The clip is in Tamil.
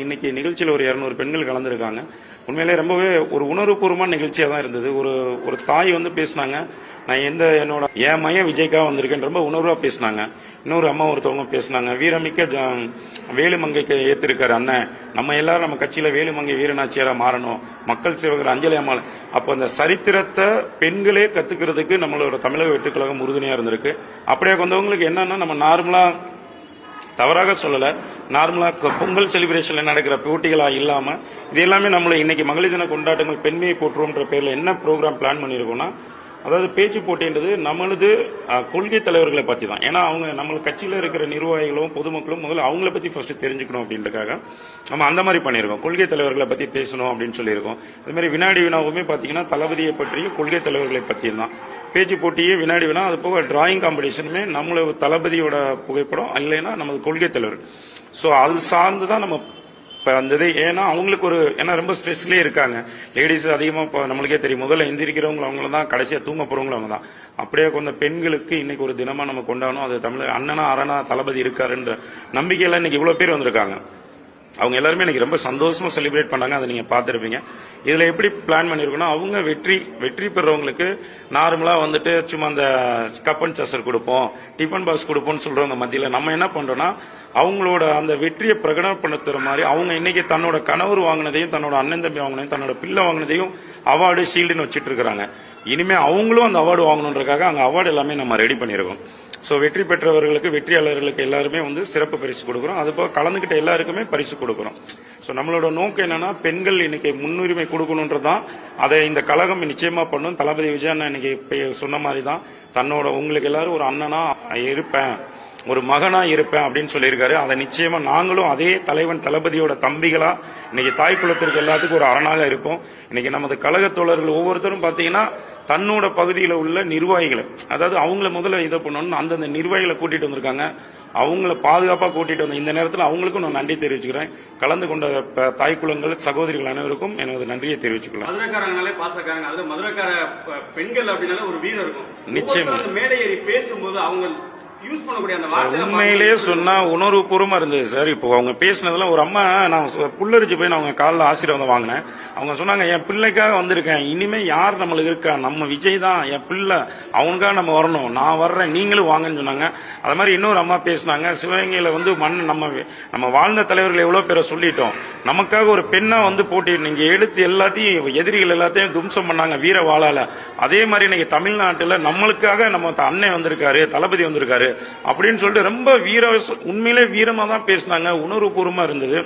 இன்னைக்கு நிகழ்ச்சியில் ஒரு இரநூறு பெண்கள் கலந்துருக்காங்க. உண்மையிலே ரொம்பவே ஒரு உணர்வுபூர்வமான நிகழ்ச்சியாக தான் இருந்தது. ஒரு ஒரு தாய் வந்து பேசினாங்க நான் எந்த என்னோட என் மையம் விஜய்க்காக வந்திருக்கேன் ரொம்ப உணர்வாக பேசினாங்க. இன்னொரு அம்மா ஒருத்தவங்க பேசினாங்க வீரமிக்க ஜ வேலுமங்கைக்கு ஏத்திருக்காரு அண்ணன் நம்ம எல்லாரும் நம்ம கட்சியில வேலுமங்கை வீரநாச்சியாரா மாறணும். மக்கள் சேவகர் அஞ்சலி அம்மாள். அப்போ அந்த சரித்திரத்தை பெண்களே கத்துக்கிறதுக்கு நம்மளோட தமிழக வெட்டுக்கழகம் உறுதுணையா இருந்திருக்கு. அப்படியே வந்தவங்களுக்கு என்னன்னா நம்ம நார்மலா தவறாக சொல்லல. நார்மலாக பொங்கல் செலிப்ரேஷனில் நடக்கிற போட்டிகளாக இல்லாம இது எல்லாமே நம்மள இன்னைக்கு மகளிர் தின கொண்டாட்டங்கள் பெண்மையை போற்றுவோம்ன்ற பேர்ல என்ன ப்ரோக்ராம் பிளான் பண்ணியிருக்கோம்னா அதாவது பேச்சு போட்டின்றது நம்மளது கொள்கை தலைவர்களை பத்தி தான் ஏன்னா அவங்க நம்ம கட்சியில இருக்கிற நிர்வாகிகளும் பொதுமக்களும் முதல்ல அவங்கள பத்தி ஃபர்ஸ்ட் தெரிஞ்சுக்கணும் அப்படின்றக்காக நம்ம அந்த மாதிரி பண்ணியிருக்கோம். கொள்கை தலைவர்களை பத்தி பேசணும் அப்படின்னு சொல்லியிருக்கோம். அதே மாதிரி வினாடி வினாவுமே பாத்தீங்கன்னா தளபதியை பற்றியும் கொள்கை தலைவர்களை பற்றியும் தான். பேச்சு போட்டியே வினாடி வினா அது போக டிராயிங் காம்படிஷனுமே நம்மளோட தளபதியோட புகைப்படம் இல்லைன்னா நமது கொள்கை தலைவர். ஸோ அது சார்ந்து தான் நம்ம இப்போ அந்த இது ஏன்னா அவங்களுக்கு ஒரு ஏன்னா ரொம்ப ஸ்ட்ரெஸ்லேயே இருக்காங்க. லேடிஸ் அதிகமாக இப்போ நம்மளுக்கே தெரியும். முதல்ல எந்திரிக்கிறவங்க அவங்கள தான் கடைசியாக தூங்க போகிறவங்களும் அவங்க தான் அப்படியே கொஞ்சம் பெண்களுக்கு இன்னைக்கு ஒரு தினமாக நம்ம கொண்டாடணும். அது தமிழ் அண்ணனா அரணா தளபதி இருக்காருன்ற நம்பிக்கையில் இன்னைக்கு இவ்வளோ பேர் வந்திருக்காங்க. அவங்க எல்லாருமே எனக்கு ரொம்ப சந்தோஷமா செலிப்ரேட் பண்ணாங்க அதை நீங்க பார்த்துருப்பீங்க. இதுல எப்படி பிளான் பண்ணிருக்கோம்னா அவங்க வெற்றி வெற்றி பெறவங்களுக்கு நார்மலா வந்துட்டு சும்மா அந்த கப் அண்ட் சசர் கொடுப்போம் டிஃபன் பாக்ஸ் கொடுப்போம்னு சொல்றவங்க மத்தியில நம்ம என்ன பண்றோம்னா அவங்களோட அந்த வெற்றியை பிரகடனப்படுத்துற மாதிரி அவங்க இன்னைக்கு தன்னோட கணவர் வாங்கினதையும் தன்னோட அண்ணன் தம்பி வாங்கினதையும் தன்னோட பிள்ளை வாங்கினதையும் அவார்டு ஷீல்டுன்னு வச்சுட்டு இருக்காங்க இனிமே அவங்களும் அந்த அவார்டு வாங்கணுன்றக்காக அங்க அவார்டு எல்லாமே நம்ம ரெடி பண்ணிருக்கோம் ஸோ வெற்றி பெற்றவர்களுக்கு வெற்றியாளர்களுக்கு எல்லாருமே வந்து சிறப்பு பரிசு கொடுக்குறோம். அது போக கலந்துக்கிட்ட எல்லாருக்குமே பரிசு கொடுக்குறோம். ஸோ நம்மளோட நோக்கம் என்னன்னா பெண்கள் இன்னைக்கு முன்னுரிமை கொடுக்கணுன்றதான் அதை இந்த கழகம் நிச்சயமா பண்ணும். தளபதி விஜய் அண்ணா இன்னைக்கு சொன்ன மாதிரி தான் தன்னோட உங்களுக்கு எல்லாரும் ஒரு அண்ணனா இருப்பேன். ஒரு மகனா இருப்பேன் அப்படின்னு சொல்லியிருக்காரு. அதை நிச்சயமா நாங்களும் அதே தலைவன் தளபதியோட தம்பிகளா இன்னைக்கு தாய் குலத்திற்கு எல்லாத்துக்கும் ஒரு அரணாக இருப்போம் இன்னைக்கு நமது கழக தோழர்கள் ஒவ்வொருத்தரும் பாத்தீங்கன்னா தன்னோட பகுதியில் உள்ள நிர்வாகிகளை அதாவது அவங்கள முதல்ல இதை பண்ணணும் அந்தந்த நிர்வாகிகளை கூட்டிட்டு வந்திருக்காங்க. அவங்கள பாதுகாப்பா கூட்டிட்டு வந்த இந்த நேரத்தில் அவங்களுக்கும் நான் நன்றி தெரிவிச்சுக்கிறேன். கலந்து கொண்ட தாய் குலங்கள் சகோதரிகள் அனைவருக்கும் எனது நன்றியை தெரிவிச்சுக்கலாம் மதுரைக்காரங்கனாலே பாசக்காரங்க. அதுல மதுரைக்கார ப- பெண்கள் அப்படின்னாலே ஒரு வீரம் இருக்கும். நிச்சயமா. ஒவ்வொருத்தரும் மேடை ஏறி பேசும்போது அவங்க உண்மையிலேயே சொன்னா உணர்வுபூர்வமா இருந்தது சார். இப்போ அவங்க பேசினதுல ஒரு அம்மா நான் புல்லரிச்சு போய் நான் அவங்க காலில் ஆசீர்வாதம் வாங்கினேன். அவங்க சொன்னாங்க என் பிள்ளைக்காக வந்திருக்கேன். இனிமே யார் நம்மளுக்கு இருக்கா? நம்ம விஜய் தான். என் பிள்ளை. அவனுக்காக நம்ம வரணும். நான் வர்றேன். நீங்களும் வாங்கன்னு சொன்னாங்க. அது மாதிரி இன்னொரு அம்மா பேசினாங்க. சிவகங்கையில வந்து மண் நம்ம நம்ம வாழ்ந்த தலைவர்கள் எவ்வளவு பேரை சொல்லிட்டோம். நமக்காக ஒரு பெண்ணா வந்து போட்டி நீங்க எடுத்து எல்லாத்தையும் எதிரிகள் எல்லாத்தையும் தும்சம் பண்ணாங்க வீர வாழால அதே மாதிரி இன்னைக்கு தமிழ்நாட்டுல நம்மளுக்காக நம்ம அண்ணன் வந்திருக்காரு தளபதி வந்திருக்காரு. அப்படின்னு சொல்லிட்டு ரொம்ப வீர உண்மையிலே வீரமா தான் பேசினாங்க. உணர்வுபூர்வமா இருந்தது.